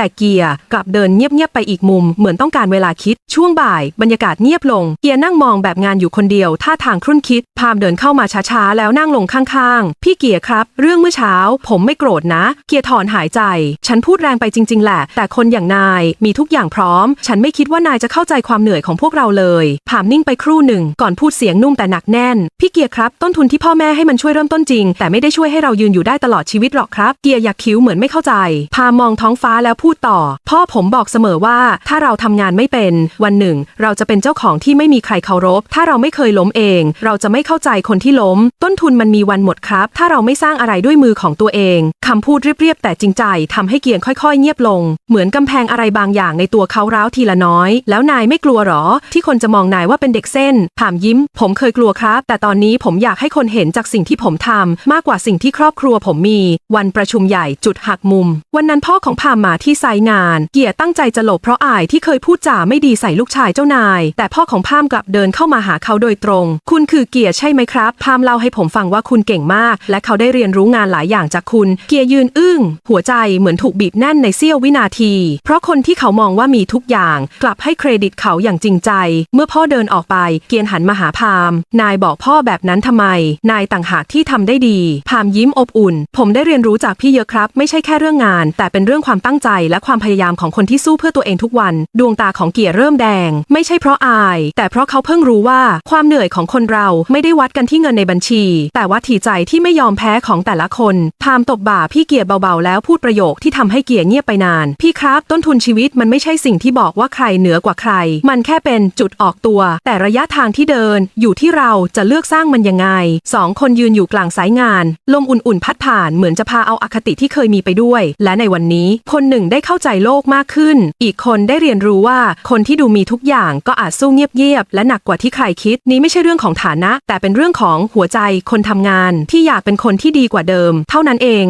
แต่เกียร์กลับเดินเงียบๆไปอีกมุมเหมือนต้องการเวลาคิด ช่วงบ่าย บรรยากาศเงียบลง เกียร์นั่งมองแบบงานอยู่คนเดียวท่าทางครุ่นคิด พามเดินเข้ามาช้าๆ แล้วนั่งลงข้างๆ พี่เกียร์ครับ เรื่องเมื่อเช้า ผมไม่โกรธนะ เกียร์ถอนหายใจ ฉันพูดแรงไปจริง ๆ แหละ แต่คนอย่างนายมีทุกอย่างพร้อม ฉันไม่คิดว่านายจะเข้าใจความเหนื่อยของพวกเราเลยพามนิ่งไปครู่หนึ่ง ก่อนพูดเสียงนุ่มแต่หนักแน่น พี่เกียร์ครับ ต้นทุนที่พ่อแม่ให้มันช่วยเริ่มต้นจริง แต่ไม่ได้ช่วยให้เรายืนอยู่ได้ตลอดชีวิตหรอกครับ เกียร์อยากคิ้วเหมือนไม่เข้าใจ พามองท้องฟ้าแล้วพูดต่อ พ่อผมบอกเสมอว่าถ้าเราทำงานไม่เป็น วันหนึ่ง เราจะเป็นเจ้าของที่ไม่มีใครเคารพ ถ้าเราไม่เคยล้มเอง เราจะไม่เข้าใจคนที่ล้ม ต้นทุนมันมีวันหมดครับ ถ้าเราไม่สร้างอะไรด้วยมือของตัวเองคำพูดเรียบๆแต่จริงใจทำให้เกียร์ค่อยๆ เงียบลง เหมือนกำแพงอะไรบางอย่างในตัวเขาร้าวทีละน้อย แล้วนายไม่กลัวหรอ ที่คนจะมองนายว่าเป็นเด็กเส้นถามยิ้ม ผมเคยกลัวครับ แต่ตอนนี้ผมอยากให้คนเห็นจากสิ่งที่ผมทำมากกว่าสิ่งที่ครอบครัวผมมี วันประชุมใหญ่จุดหักมุม วันนั้นพ่อของพามมาที่ไซงาน เกียร์ตั้งใจจะหลบเพราะอายที่เคยพูดจาไม่ดีใส่ลูกชายเจ้านาย แต่พ่อของพามกลับเดินเข้ามาหาเขาโดยตรง คุณคือเกียร์ใช่ไหมครับ พามเล่าให้ผมฟังว่าคุณเก่งมาก และเขาได้เรียนรู้งานหลายอย่างจากคุณ เกียร์ยืนอึ้ง หัวใจเหมือนถูกบีบแน่นในเสี้ยววินาที เพราะคนที่เขามองว่ามีทุกอย่าง กลับให้เครดิตเขาอย่างจริงใจ เมื่อพ่อเดินออกไป เกียร์หันมาหาพาม นายบอกพ่อแบบนั้นทำไม นายต่างหากที่ทำได้ดี พามยิ้มอบอุ่น ผมได้เรียนรู้จากพี่เยอะครับ ไม่ใช่แค่เรื่องงาน แต่เป็นเรื่องความตั้งใจและความพยายามของคนที่สู้เพื่อตัวเองทุกวัน ดวงตาของเกียร์เริ่มแดง ไม่ใช่เพราะอาย แต่เพราะเขาเพิ่งรู้ว่าความเหนื่อยของคนเราไม่ได้วัดกันที่เงินในบัญชี แต่ว่าถีใจที่ไม่ยอมแพ้ของแต่ละคนพามตบบ่าพี่เกียร์เบาๆ แล้วพูดประโยคที่ทำให้เกียร์เงียบไปนาน พี่ครับต้นทุนชีวิตมันไม่ใช่สิ่งที่บอกว่าใครเหนือกว่าใคร มันแค่เป็นจุดออกตัว แต่ระยะทางที่เดิน อยู่ที่เราจะเลือกสร้างมันยังไงสองคนยืนอยู่กลางสายงาน ลมอุ่นๆพัดผ่านเหมือนจะพาเอาอคติที่เคยมีไปด้วย และในวันนี้ คนหนึ่งได้เข้าใจโลกมากขึ้น อีกคนได้เรียนรู้ว่าคนที่ดูมีทุกอย่างก็อาจสู้เงียบๆและหนักกว่าที่ใครคิด นี้ไม่ใช่เรื่องของฐานะ แต่เป็นเรื่องของหัวใจคนทำงาน ที่อยากเป็นคนที่ดีกว่าเดิม เท่านั้นเอง